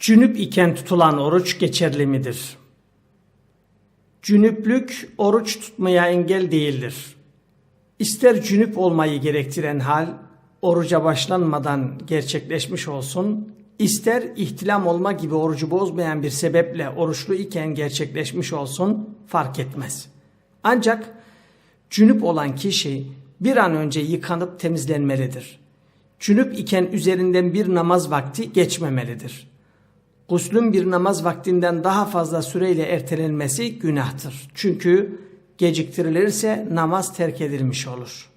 Cünüp iken tutulan oruç geçerli midir? Cünüplük oruç tutmaya engel değildir. İster cünüp olmayı gerektiren hal oruca başlanmadan gerçekleşmiş olsun, ister ihtilam olma gibi orucu bozmayan bir sebeple oruçlu iken gerçekleşmiş olsun fark etmez. Ancak cünüp olan kişi bir an önce yıkanıp temizlenmelidir. Cünüp iken üzerinden bir namaz vakti geçmemelidir. Guslün bir namaz vaktinden daha fazla süreyle ertelenmesi günahtır. Çünkü geciktirilirse namaz terk edilmiş olur.''